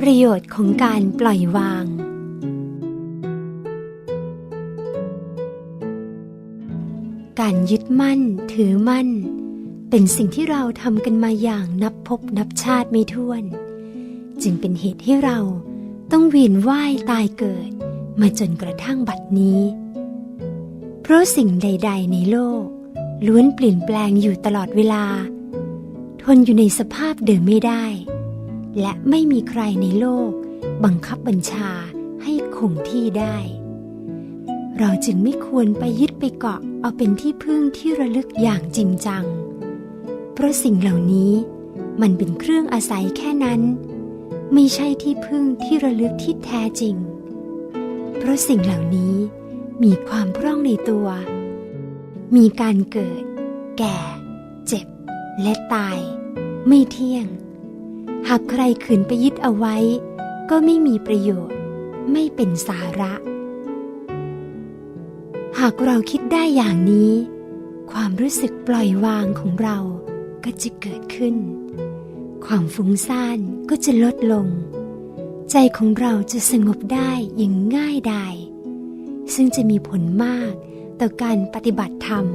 ประโยชน์ของการปล่อยวาง การยึดมั่นถือมั่น เป็นสิ่งที่เราทำกันมาอย่างนับพบนับชาติไม่ถ้วน จึงเป็นเหตุให้เราต้องเวียนว่ายตายเกิด มาจนกระทั่งบัดนี้ เพราะสิ่งใด ๆ ในโลก ล้วนเปลี่ยนแปลงอยู่ตลอดเวลา ทนอยู่ในสภาพเดิมไม่ได้ และไม่มีใครในโลก บังคับบัญชาให้คงที่ได้ เราจึงไม่ควรไปยึดไปเกาะเอาเป็นที่พึ่งที่ระลึกอย่างจริงจัง เพราะสิ่งเหล่านี้มันเป็นเครื่องอาศัยแค่นั้น ไม่ใช่ที่พึ่งที่ระลึกที่แท้จริง เพราะสิ่งเหล่านี้มีความพร่องในตัว มีการเกิด แก่ เจ็บ และตาย ไม่เที่ยง หากใครขืนไปยึดเอาไว้ ก็ไม่มีประโยชน์ ไม่เป็นสาระ หากเราคิดได้อย่างนี้ ความรู้สึกปล่อยวางของเราก็จะเกิดขึ้น ความฟุ้งซ่านก็จะลดลง ใจของเราจะสงบได้อย่างง่ายดายซึ่งจะมีผลมากต่อการปฏิบัติธรรม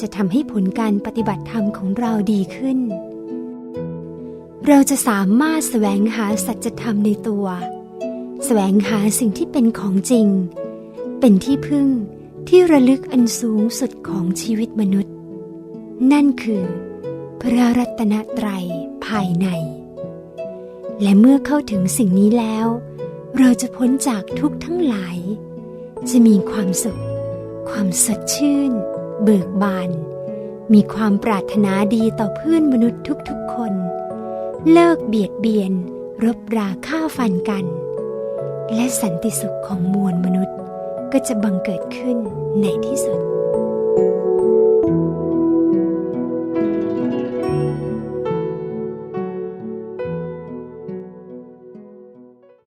จะทำให้ผลการปฏิบัติธรรมของเราดีขึ้น เราจะสามารถแสวงหาสัจธรรมในตัว แสวงหาสิ่งที่เป็นของจริง เป็นที่พึ่งที่ระลึกอันสูงสุดของชีวิตมนุษย์ นั่นคือ พระรัตนตรัยภายใน และเมื่อเข้าถึงสิ่งนี้แล้ว เราจะพ้นจากทุกทั้งหลาย จะมีความสุข ความสดชื่น เบิกบาน มีความปรารถนาดีต่อเพื่อนมนุษย์ทุกๆคน เลิกเบียดเบียน รบราฆ่าฟันกัน และสันติสุขของมวลมนุษย์ก็จะบังเกิดขึ้นในที่สุด